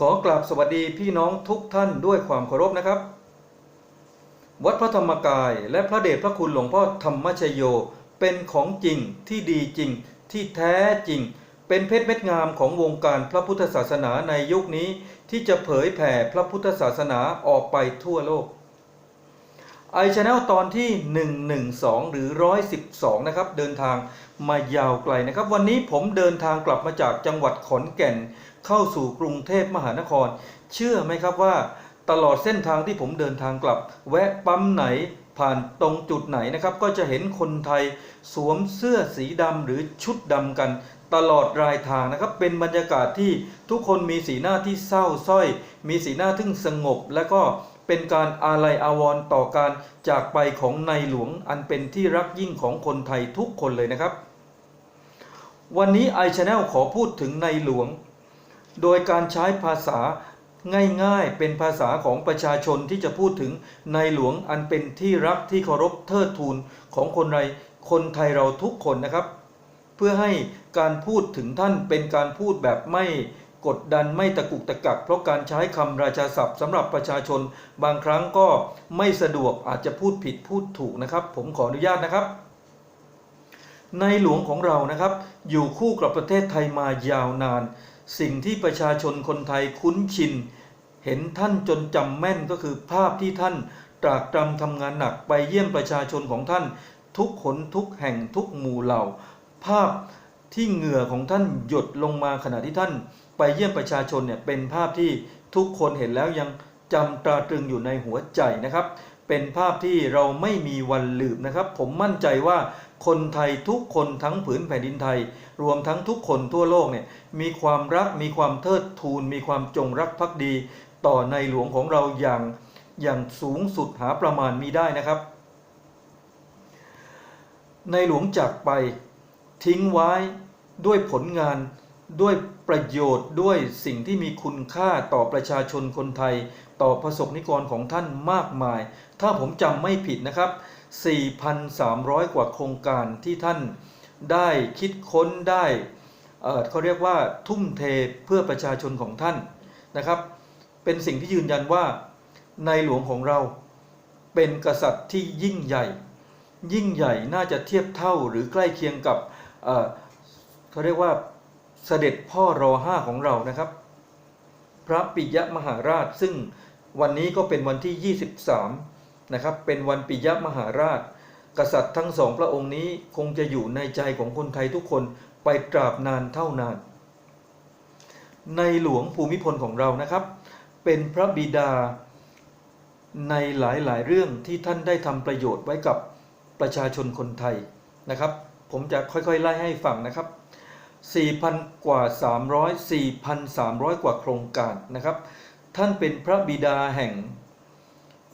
ขอกราบสวัสดีพี่น้องทุกท่านด้วยความเคารพนะครับ วัดพระธรรมกายและพระเดชพระคุณหลวงพ่อธรรมชโย เป็นของจริงที่ดีจริงที่แท้จริง เป็นเพชรเม็ดงามของวงการพระพุทธศาสนาในยุคนี้ ที่จะเผยแผ่พระพุทธศาสนาออกไปทั่วโลกไอชแนลตอนที่ 112 หรือ 112 นะครับ เดินทางมายาวไกลนะครับ วันนี้ผมเดินทางกลับมาจากจังหวัดขอนแก่น เข้าสู่กรุงเทพมหานคร เชื่อไหมครับว่า ตลอดเส้นทางที่ผมเดินทางกลับ แวะปั๊มไหนผ่านตรงจุดไหนนะครับ ก็จะเห็นคนไทยสวมเสื้อสีดำหรือชุดดำกันตลอดรายทางนะครับ เป็นบรรยากาศที่ทุกคนมีสีหน้าที่เศร้าสร้อย มีสีหน้าที่งสงบ และก็เป็นการอาลัยอาวรณ์ต่อการจากไปของในหลวงอันเป็นที่รักยิ่งของคนไทยทุกคนเลยนะครับ วันนี้ไอชแนลขอพูดถึงในหลวง โดยการใช้ภาษาง่ายๆ เป็นภาษาของประชาชนที่จะพูดถึงในหลวงอันเป็นที่รักที่เคารพเทิดทูนของคนไรคนไทยเราทุกคนนะครับ เพื่อให้การพูดถึงท่านเป็นการพูดแบบไม่กดดันไม่ตะกุกตะกัก เพราะการใช้คำราชาศัพท์สำหรับประชาชน บางครั้งก็ไม่สะดวกอาจจะพูดผิดพูดถูกนะครับ ผมขออนุญาตนะครับ ในหลวงของเรานะครับ อยู่คู่กับประเทศไทยมายาวนาน สิ่งที่ประชาชนคนไทยคุ้นชิน เห็นท่านจนจำแม่นก็คือภาพที่ท่านตรากตรำทำงานหนักไปเยี่ยมประชาชนของท่าน ทุกขนทุกแห่งทุกหมู่เหล่า ภาพที่เหงื่อของท่านหยดลงมาขณะที่ท่าน ไปเยี่ยมประชาชนเนี่ยเป็นภาพที่ทุกคนเห็นแล้วยังจำตราตรึงอยู่ในหัวใจนะครับ เป็นภาพที่เราไม่มีวันลืมนะครับ ผมมั่นใจว่า คนไทยทุกคนทั้งผืนแผ่นดินไทย รวมทั้งทุกคนทั่วโลกเนี่ยมีความรักมีความเทิดทูน มีความจงรักภักดี ต่อในหลวงของเราอย่างอย่างสูงสุดหาประมาณมีได้นะครับ ในหลวงจากไปทิ้งไว้ด้วยผลงานด้วยประโยชน์ด้วยสิ่งที่มีคุณค่าต่อประชาชนคนไทย ต่อประสบนิกรของท่านมากมาย ถ้าผมจำไม่ผิดนะครับ 4,300 กว่าโครงการที่ท่านได้คิดค้นได้เเขาเรียกว่าทุ่มเทเพื่อประชาชนของท่านนะครับ เป็นสิ่งที่ยืนยันว่าในหลวงของเราเป็นกษัตริย์ที่ยิ่งใหญ่ ยิ่งใหญ่น่าจะเทียบเท่าหรือใกล้เคียงกับเเขาเรียกว่าเสด็จพ่อรอห้าของเรานะครับ พระปิยมหาราชซึ่งวันนี้ก็เป็นวันที่ 23 นะครับ เป็นวันปิยมหาราช กษัตริย์ทั้งสองพระองค์นี้คงจะอยู่ในใจของคนไทยทุกคนไปตราบนานเท่านาน ในหลวงภูมิพลของเรานะครับ เป็นพระบิดาในหลายๆ เรื่องที่ท่านได้ทำประโยชน์ไว้กับประชาชนคนไทยนะครับ ผมจะค่อยๆ ไล่ให้ฟังนะครับ 4,000 กว่า 300 4,300 กว่าโครงการนะครับ ท่านเป็นพระบิดาแห่ง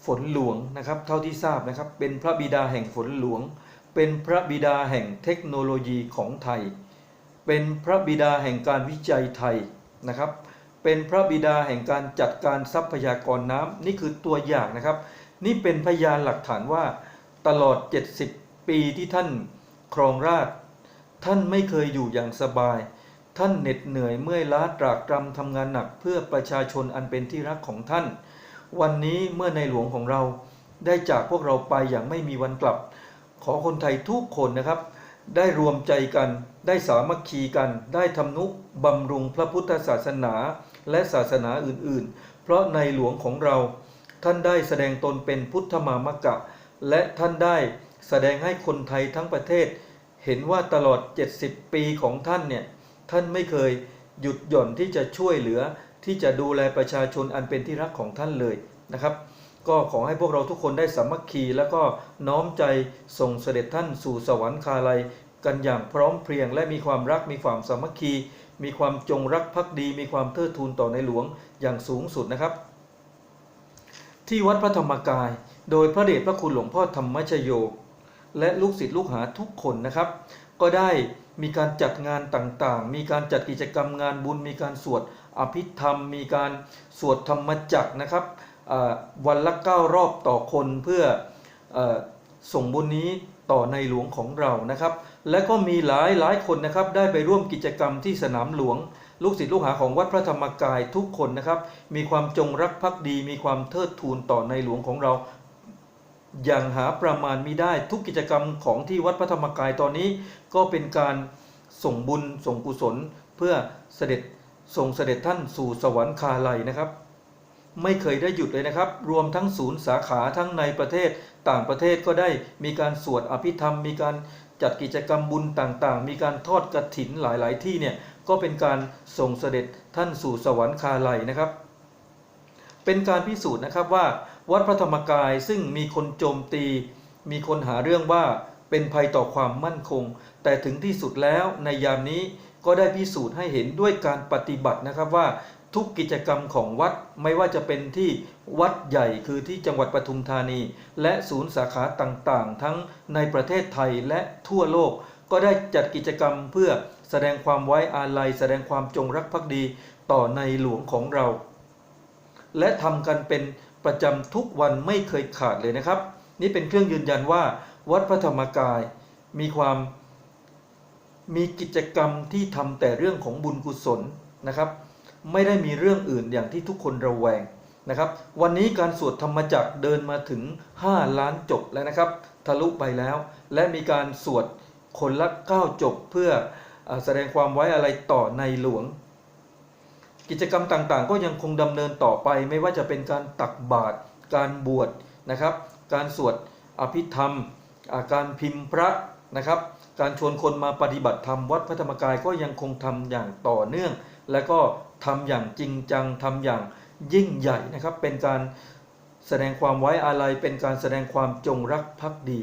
ฝนหลวงนะครับ เท่าที่ทราบนะครับ เป็นพระบิดาแห่งฝนหลวง เป็นพระบิดาแห่งเทคโนโลยีของไทย เป็นพระบิดาแห่งการวิจัยไทยนะครับ เป็นพระบิดาแห่งการจัดการทรัพยากรน้ำนี่คือตัวอย่างนะครับ นี่เป็นพยานหลักฐานว่าตลอด 70 ปีที่ท่านครองราชท่านไม่เคยอยู่อย่างสบาย ท่านเหน็ดเหนื่อยเมื่อยล้าตรากตรำทำงานหนักเพื่อประชาชนอันเป็นที่รักของท่าน วันนี้เมื่อในหลวงของเราได้จากพวกเราไปอย่างไม่มีวันกลับ ขอคนไทยทุกคนนะครับ ได้รวมใจกัน ได้สามัคคีกัน ได้ทำนุบำรุงพระพุทธศาสนาและศาสนาอื่นๆ เพราะในหลวงของเรา ท่านได้แสดงตนเป็นพุทธมามกะ และท่านได้แสดงให้คนไทยทั้งประเทศ เห็นว่าตลอด 70 ปีของท่านเนี่ย ท่านไม่เคยหยุดหย่อนที่จะช่วยเหลือ ที่จะดูแลประชาชนอันเป็นที่รักของท่านเลยนะครับ ก็ขอให้พวกเราทุกคนได้สามัคคีแล้วก็น้อมใจส่งเสด็จท่านสู่สวรรคาลัยกันอย่างพร้อมเพรียง และมีความรักมีความสามัคคี มีความจงรักภักดี มีความเทิดทูนต่อในหลวงอย่างสูงสุดนะครับ ที่วัดพระธรรมกาย โดยพระเดชพระคุณหลวงพ่อธรรมชโย และลูกศิษย์ลูกหาทุกคนนะครับ ก็ได้ มีการจัดงานต่างๆ มีการจัดกิจกรรมงานบุญ มีการสวดอภิธรรม มีการสวดธรรมจักรนะครับวันละเก้ารอบต่อคนเพื่ออส่งบุญนี้ต่อในหลวงของเรานะครับ และก็มีหลายหลายคนนะครับได้ไปร่วมกิจกรรมที่สนามหลวง ลูกศิษย์ลูกหาของวัดพระธรรมกายทุกคนนะครับ มีความจงรักภักดี มีความเทิดทูนต่อในหลวงของเรา อย่างหาประมาณมิได้ทุกกิจกรรมของที่วัดพระธรรมกายตอนนี้ ก็เป็นการส่งบุญส่งกุศลเพื่อเสด็จส่งเสด็จท่านสู่สวรรคาลัยนะครับ ไม่เคยได้หยุดเลยนะครับ รวมทั้งศูนย์สาขาทั้งในประเทศต่างประเทศก็ได้มีการสวดอภิธรรม มีการจัดกิจกรรมบุญต่างๆ มีการทอดกระถินหลายๆ ที่เนี่ยก็เป็นการส่งเสด็จท่านสู่สวรรคาลัยนะครับ เป็นการพิสูจน์นะครับว่า วัดพระธรรมกายซึ่งมีคนโจมตี มีคนหาเรื่องว่าเป็นภัยต่อความมั่นคง แต่ถึงที่สุดแล้วในยามนี้ก็ได้พิสูจน์ให้เห็นด้วยการปฏิบัตินะครับว่าทุกกิจกรรมของวัดไม่ว่าจะเป็นที่วัดใหญ่คือที่จังหวัดปทุมธานี และศูนย์สาขาต่างๆ ทั้งในประเทศไทยและทั่วโลก ก็ได้จัดกิจกรรมเพื่อแสดงความไว้อาลัย แสดงความจงรักภักดีต่อในหลวงของเรา และทำกันเป็น ประจำทุกวันไม่เคยขาดเลยนะครับ นี่เป็นเครื่องยืนยันว่าวัดพระธรรมกายมีความมีกิจกรรมที่ทำแต่เรื่องของบุญกุศลนะครับ ไม่ได้มีเรื่องอื่นอย่างที่ทุกคนระแวงนะครับ วันนี้การสวดธรรมจักรเดินมาถึง 5 ล้านจบแล้วนะครับ ทะลุไปแล้ว และมีการสวดคนละ 9 จบเพื่ออแสดงความไว้อะไรต่อในหลวง กิจกรรมต่างๆ ก็ยังคงดำเนินต่อไป ไม่ว่าจะเป็นการตักบาตรการบวชนะครับ การสวดอภิธรรมาการพิมพ์พระนะครับ การชวนคนมาปฏิบัติธรรมวัดพระธรรมกายก็ยังคงทำอย่างต่อเนื่อง และก็ทำอย่างจริงจังทำอย่างยิ่งใหญ่นะครับ เป็นการแสดงความไว้อาลัยเป็นการแสดงความจงรักภักดี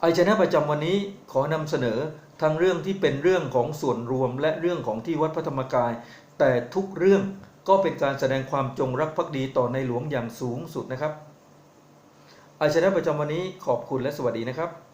ไอชนะประจำวันนี้ขอนำเสนอ ทั้งเรื่องที่เป็นเรื่องของส่วนรวมและเรื่องของที่วัดพระธรรมกาย แต่ทุกเรื่องก็เป็นการแสดงความจงรักภักดีต่อในหลวงอย่างสูงสุดนะครับอาชนะประจำวันนี้ขอบคุณและสวัสดีนะครับ